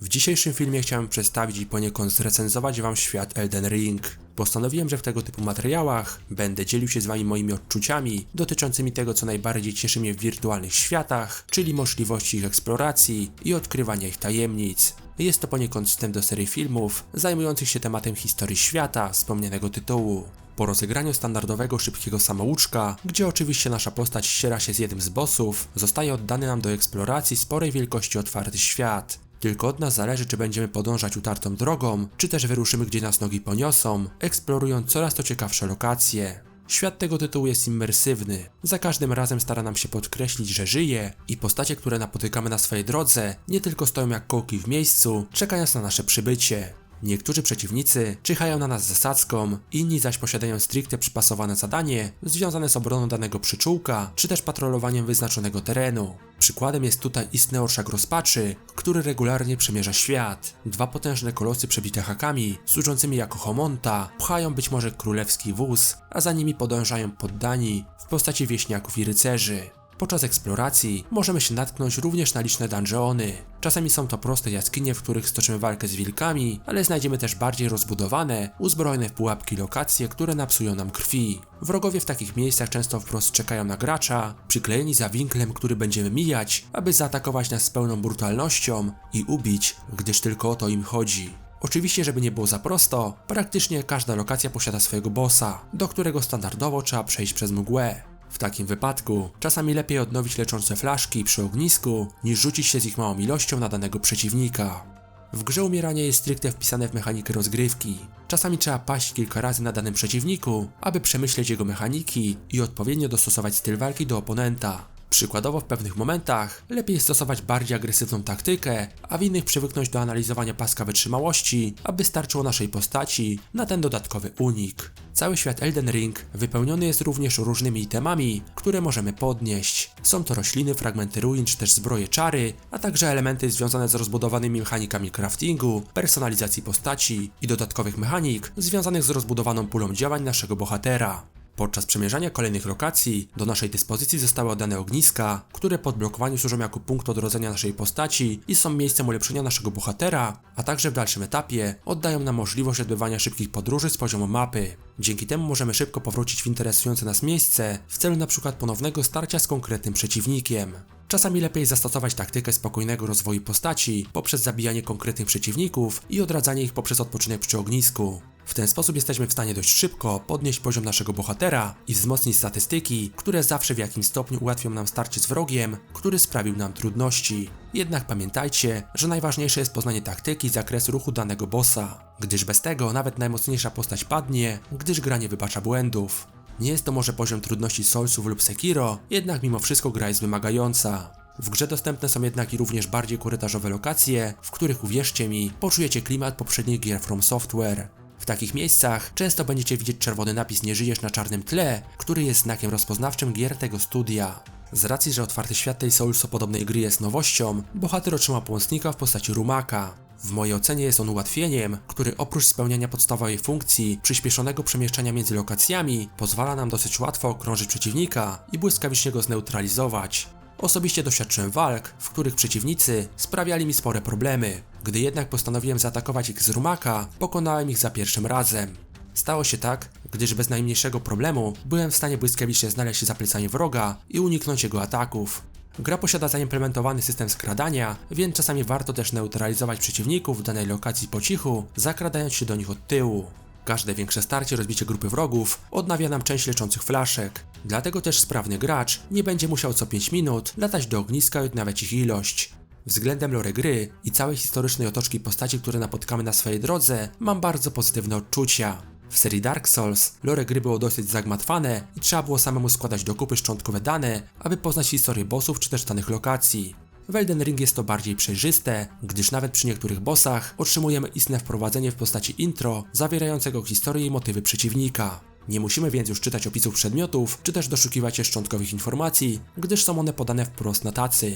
W dzisiejszym filmie chciałem przedstawić i poniekąd zrecenzować Wam świat Elden Ring. Postanowiłem, że w tego typu materiałach będę dzielił się z Wami moimi odczuciami dotyczącymi tego, co najbardziej cieszy mnie w wirtualnych światach, czyli możliwości ich eksploracji i odkrywania ich tajemnic. Jest to poniekąd wstęp do serii filmów zajmujących się tematem historii świata wspomnianego tytułu. Po rozegraniu standardowego szybkiego samouczka, gdzie oczywiście nasza postać ściera się z jednym z bossów, zostaje oddany nam do eksploracji sporej wielkości otwarty świat. Tylko od nas zależy, czy będziemy podążać utartą drogą, czy też wyruszymy, gdzie nas nogi poniosą, eksplorując coraz to ciekawsze lokacje. Świat tego tytułu jest immersywny. Za każdym razem stara nam się podkreślić, że żyje i postacie, które napotykamy na swojej drodze, nie tylko stoją jak kołki w miejscu, czekając na nasze przybycie. Niektórzy przeciwnicy czyhają na nas zasadzką, inni zaś posiadają stricte przypasowane zadanie związane z obroną danego przyczółka, czy też patrolowaniem wyznaczonego terenu. Przykładem jest tutaj istny orszak rozpaczy, który regularnie przemierza świat. Dwa potężne kolosy przebite hakami, służącymi jako homonta, pchają być może królewski wóz, a za nimi podążają poddani w postaci wieśniaków i rycerzy. Podczas eksploracji możemy się natknąć również na liczne dungeony. Czasami są to proste jaskinie, w których stoczymy walkę z wilkami, ale znajdziemy też bardziej rozbudowane, uzbrojone w pułapki lokacje, które napsują nam krwi. Wrogowie w takich miejscach często wprost czekają na gracza, przyklejeni za winklem, który będziemy mijać, aby zaatakować nas z pełną brutalnością i ubić, gdyż tylko o to im chodzi. Oczywiście, żeby nie było za prosto, praktycznie każda lokacja posiada swojego bossa, do którego standardowo trzeba przejść przez mgłę. W takim wypadku czasami lepiej odnowić leczące flaszki przy ognisku, niż rzucić się z ich małą ilością na danego przeciwnika. W grze umieranie jest stricte wpisane w mechanikę rozgrywki. Czasami trzeba paść kilka razy na danym przeciwniku, aby przemyśleć jego mechaniki i odpowiednio dostosować styl walki do oponenta. Przykładowo w pewnych momentach lepiej stosować bardziej agresywną taktykę, a w innych przywyknąć do analizowania paska wytrzymałości, aby starczyło naszej postaci na ten dodatkowy unik. Cały świat Elden Ring wypełniony jest również różnymi itemami, które możemy podnieść. Są to rośliny, fragmenty ruin czy też zbroje czary, a także elementy związane z rozbudowanymi mechanikami craftingu, personalizacji postaci i dodatkowych mechanik związanych z rozbudowaną pulą działań naszego bohatera. Podczas przemierzania kolejnych lokacji do naszej dyspozycji zostały oddane ogniska, które po odblokowaniu służą jako punkt odrodzenia naszej postaci i są miejscem ulepszenia naszego bohatera, a także w dalszym etapie oddają nam możliwość odbywania szybkich podróży z poziomu mapy. Dzięki temu możemy szybko powrócić w interesujące nas miejsce w celu np. ponownego starcia z konkretnym przeciwnikiem. Czasami lepiej zastosować taktykę spokojnego rozwoju postaci poprzez zabijanie konkretnych przeciwników i odradzanie ich poprzez odpoczynek przy ognisku. W ten sposób jesteśmy w stanie dość szybko podnieść poziom naszego bohatera i wzmocnić statystyki, które zawsze w jakimś stopniu ułatwią nam starcie z wrogiem, który sprawił nam trudności. Jednak pamiętajcie, że najważniejsze jest poznanie taktyki z zakresu ruchu danego bossa, gdyż bez tego nawet najmocniejsza postać padnie, gdyż gra nie wybacza błędów. Nie jest to może poziom trudności Soulsów lub Sekiro, jednak mimo wszystko gra jest wymagająca. W grze dostępne są jednak i również bardziej korytarzowe lokacje, w których uwierzcie mi, poczujecie klimat poprzednich gier From Software. W takich miejscach często będziecie widzieć czerwony napis Nie żyjesz na czarnym tle, który jest znakiem rozpoznawczym gier tego studia. Z racji, że otwarty świat tej Soulso-podobnej gry jest nowością, bohater otrzyma pomocnika w postaci Rumaka. W mojej ocenie jest on ułatwieniem, który oprócz spełniania podstawowej funkcji przyspieszonego przemieszczania między lokacjami, pozwala nam dosyć łatwo okrążyć przeciwnika i błyskawicznie go zneutralizować. Osobiście doświadczyłem walk, w których przeciwnicy sprawiali mi spore problemy. Gdy jednak postanowiłem zaatakować ich z rumaka, pokonałem ich za pierwszym razem. Stało się tak, gdyż bez najmniejszego problemu byłem w stanie błyskawicznie znaleźć się za plecami wroga i uniknąć jego ataków. Gra posiada zaimplementowany system skradania, więc czasami warto też neutralizować przeciwników w danej lokacji po cichu, zakradając się do nich od tyłu. Każde większe starcie, rozbicie grupy wrogów odnawia nam część leczących flaszek. Dlatego też sprawny gracz nie będzie musiał co 5 minut latać do ogniska i odnawiać ich ilość. Względem lore gry i całej historycznej otoczki postaci, które napotkamy na swojej drodze, mam bardzo pozytywne odczucia. W serii Dark Souls lore gry było dosyć zagmatwane i trzeba było samemu składać do kupy szczątkowe dane, aby poznać historię bossów czy też danych lokacji. W Elden Ring jest to bardziej przejrzyste, gdyż nawet przy niektórych bossach otrzymujemy istne wprowadzenie w postaci intro zawierającego historię i motywy przeciwnika. Nie musimy więc już czytać opisów przedmiotów, czy też doszukiwać się szczątkowych informacji, gdyż są one podane wprost na tacy.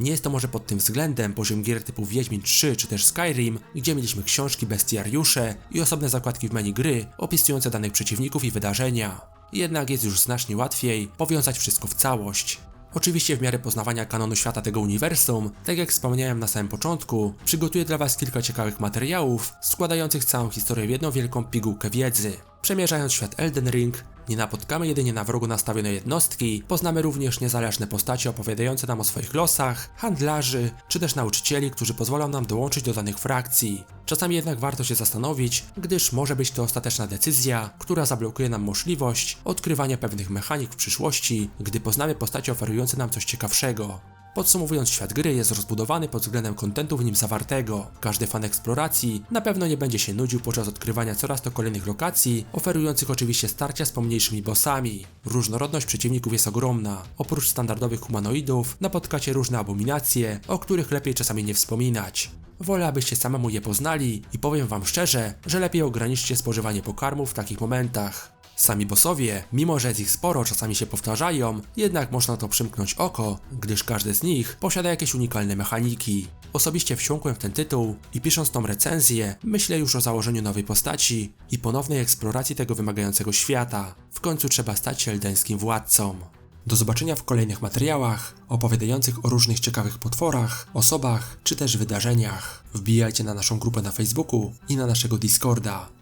Nie jest to może pod tym względem poziom gier typu Wiedźmin 3 czy też Skyrim, gdzie mieliśmy książki, bestiariusze i osobne zakładki w menu gry opisujące danych przeciwników i wydarzenia. Jednak jest już znacznie łatwiej powiązać wszystko w całość. Oczywiście w miarę poznawania kanonu świata tego uniwersum, tak jak wspomniałem na samym początku, przygotuję dla Was kilka ciekawych materiałów, składających całą historię w jedną wielką pigułkę wiedzy. Przemierzając świat Elden Ring, nie napotkamy jedynie na wrogu nastawione jednostki, poznamy również niezależne postacie opowiadające nam o swoich losach, handlarzy, czy też nauczycieli, którzy pozwolą nam dołączyć do danych frakcji. Czasami jednak warto się zastanowić, gdyż może być to ostateczna decyzja, która zablokuje nam możliwość odkrywania pewnych mechanik w przyszłości, gdy poznamy postacie oferujące nam coś ciekawszego. Podsumowując, świat gry jest rozbudowany pod względem kontentu w nim zawartego. Każdy fan eksploracji na pewno nie będzie się nudził podczas odkrywania coraz to kolejnych lokacji, oferujących oczywiście starcia z pomniejszymi bossami. Różnorodność przeciwników jest ogromna. Oprócz standardowych humanoidów napotkacie różne abominacje, o których lepiej czasami nie wspominać. Wolę, abyście samemu je poznali i powiem wam szczerze, że lepiej ograniczcie spożywanie pokarmów w takich momentach. Sami bossowie, mimo że jest ich sporo, czasami się powtarzają, jednak można to przymknąć oko, gdyż każdy z nich posiada jakieś unikalne mechaniki. Osobiście wsiąkłem w ten tytuł i pisząc tą recenzję, myślę już o założeniu nowej postaci i ponownej eksploracji tego wymagającego świata. W końcu trzeba stać się eldeńskim władcą. Do zobaczenia w kolejnych materiałach opowiadających o różnych ciekawych potworach, osobach czy też wydarzeniach. Wbijajcie na naszą grupę na Facebooku i na naszego Discorda.